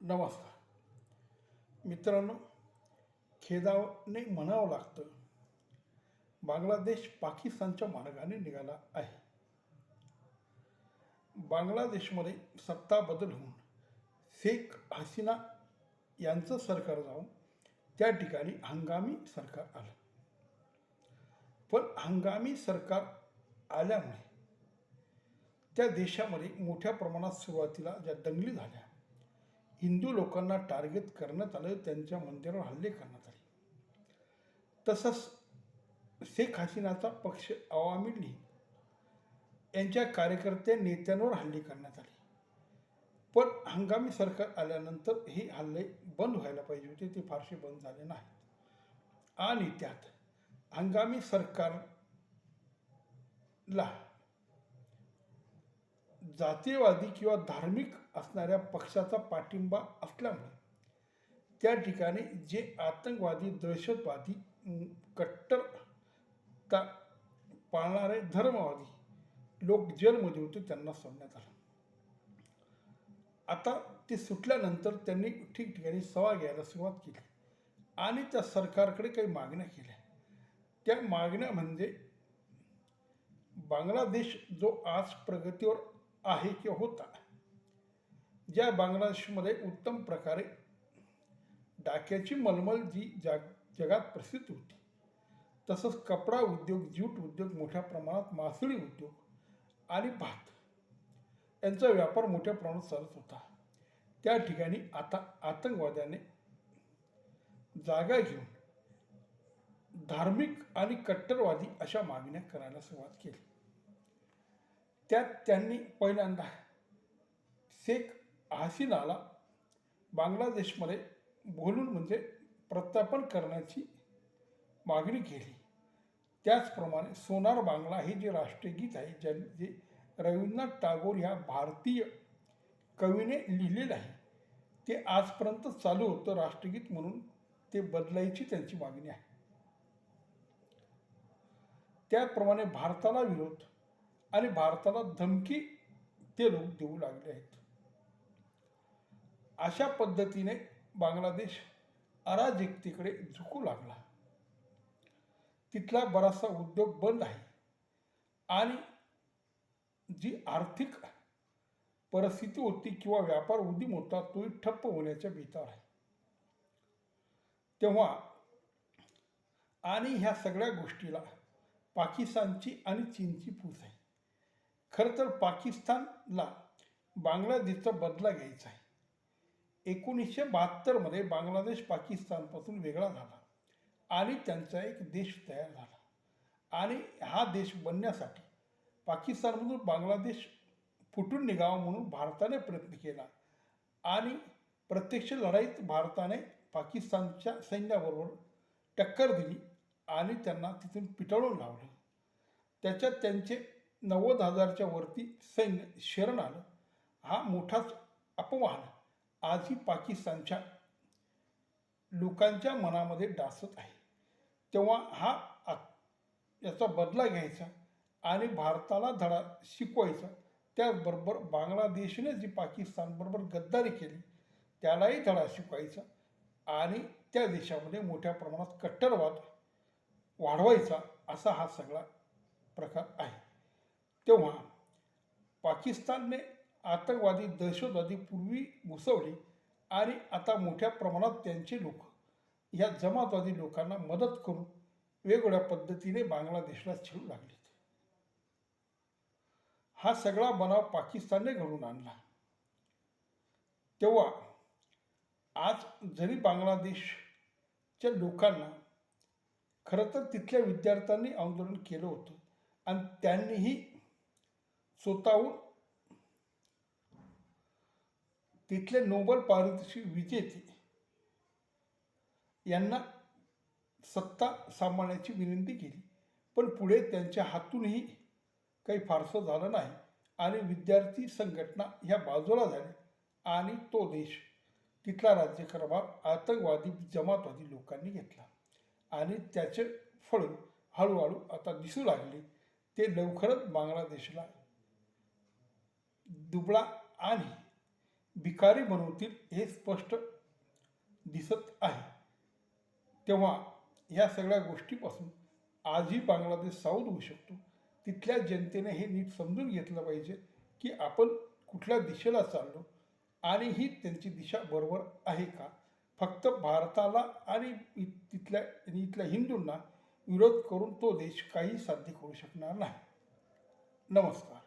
नमस्कार. मित्रांनो खेदाने म्हणावं लागतं बांगलादेश पाकिस्तानच्या मार्गाने निघाला आहे. बांगलादेशमध्ये सत्ता बदल होऊन शेख हसीना यांचं सरकार जाऊन त्या ठिकाणी हंगामी सरकार आलं. पण हंगामी सरकार आल्यामुळे त्या देशामध्ये मोठ्या प्रमाणात सुरुवातीला ज्या दंगली झाल्या हिंदू लोकांना टार्गेट करण्यात आलं त्यांच्या मंदिरावर हल्ले करण्यात आले. तसंच शेख हसीनाचा पक्ष आवामी लीग यांच्या कार्यकर्ते नेत्यांवर हल्ले करण्यात आले. पण हंगामी सरकार आल्यानंतर हे हल्ले बंद व्हायला पाहिजे होते ते फारसे बंद झाले नाहीत. आणि त्यात हंगामी सरकारला जातीयवादी किंवा धार्मिक असणाऱ्या पक्षाचा पाठिंबा असल्यामुळे त्या ठिकाणी जे आतंकवादी दहशतवादी कट्टर कट्टरता पाळणारे धर्मवादी लोक जेलमध्ये होते त्यांना सोडण्यात आलं. आता ते सुटल्यानंतर त्यांनी ठिकठिकाणी सभा घ्यायला सुरुवात केली आणि त्या सरकारकडे काही मागण्या केल्या. त्या मागण्या म्हणजे बांगलादेश जो आज प्रगतीवर आहे किंवा होता. ज्या बांगलादेशमध्ये उत्तम प्रकारे डाक्याची मलमल जी जाग जगात प्रसिद्ध होती. तसंच कपडा उद्योग ज्यूट उद्योग मोठ्या प्रमाणात मासळी उद्योग आणि भात यांचा व्यापार मोठ्या प्रमाणात चालत होता. त्या ठिकाणी आता आतंकवाद्याने जागा घेऊन धार्मिक आणि कट्टरवादी अशा मागण्या करायला सुरुवात केली. त्यात त्यांनी पहिल्यांदा शेख हसीनाला बांगलादेशमध्ये बोलून म्हणजे प्रत्यार्पण करण्याची मागणी केली. त्याचप्रमाणे सोनार बांगला हे जे राष्ट्रगीत आहे ज्या जे रवींद्रनाथ टागोर ह्या भारतीय कवीने लिहिलेलं आहे ते आजपर्यंत चालू होतं राष्ट्रगीत म्हणून ते बदलायची त्यांची मागणी आहे. त्याप्रमाणे भारताला विरोध आणि भारताला धमकी ते लोक देऊ लागले आहेत. अशा पद्धतीने बांगलादेश अराजकतेकडे झुकू लागला. तिथला बराचसा उद्योग बंद आहे आणि जी आर्थिक परिस्थिती होती किंवा व्यापार उदीम होता तोही ठप्प होण्याच्या बेतावर आहे. तेव्हा आणि ह्या सगळ्या गोष्टीला पाकिस्तानची आणि चीनची फूस आहे. खरं तर पाकिस्तानला बांगलादेशचा बदला घ्यायचा आहे. एकोणीसशे बहात्तरमध्ये बांगलादेश पाकिस्तानपासून वेगळा झाला आणि त्यांचा एक देश तयार झाला. आणि हा देश बनण्यासाठी पाकिस्तानमधून बांगलादेश फुटून निघावा म्हणून भारताने प्रयत्न केला आणि प्रत्यक्ष लढाईत भारताने पाकिस्तानच्या सैन्याबरोबर टक्कर दिली आणि त्यांना तिथून पिटाळून लावलं. त्याच्यात त्यांचे नव्वद हजारच्या वरती सैन्य शरण आलं. हा मोठाच अपमान आजही पाकिस्तानच्या लोकांच्या मनामध्ये डासत आहे. तेव्हा हा आ- याचा बदला घ्यायचा आणि भारताला धडा शिकवायचा. त्याचबरोबर बांगलादेशने जी पाकिस्तानबरोबर गद्दारी केली त्यालाही धडा शिकवायचा आणि त्या देशामध्ये मोठ्या प्रमाणात कट्टरवाद वाढवायचा असा हा सगळा प्रकार आहे. तेव्हा पाकिस्तानने आतंकवादी दहशतवादी पूर्वी घुसवले आणि आता मोठ्या प्रमाणात त्यांचे लोक ह्या जमातवादी लोकांना मदत करून वेगवेगळ्या पद्धतीने बांगलादेशला छेडू लागलेत. हा सगळा बनाव पाकिस्तानने घडून आणला. तेव्हा आज जरी बांगलादेशच्या लोकांना खरं तर तिथल्या विद्यार्थ्यांनी आंदोलन केलं होतं आणि त्यांनीही स्वतःहून तिथले नोबल पारितोषिक विजेते यांना सत्ता सांभाळण्याची विनंती केली. पण पुढे त्यांच्या हातूनही काही फारसं झालं नाही आणि विद्यार्थी संघटना ह्या बाजूला झाल्या आणि तो देश तिथला राज्यकारभार आतंकवादी जमातवादी लोकांनी घेतला. आणि त्याचे फळ हळूहळू आता दिसू लागले. ते लवकरच बांगलादेशला दुबळा आणि भिकारी बनवतील हे स्पष्ट दिसत आहे. तेव्हा या सगळ्या गोष्टीपासून आजही बांगलादेश साऊथ होऊ शकतो. तिथल्या जनतेने हे नीट समजून घेतलं पाहिजे की आपण कुठल्या दिशेला चाललो आणि ही त्यांची दिशा बरोबर आहे का? फक्त भारताला आणि तिथल्या आणि इथल्या हिंदूंना विरोध करून तो देश काही साध्य करू शकणार नाही. नमस्कार.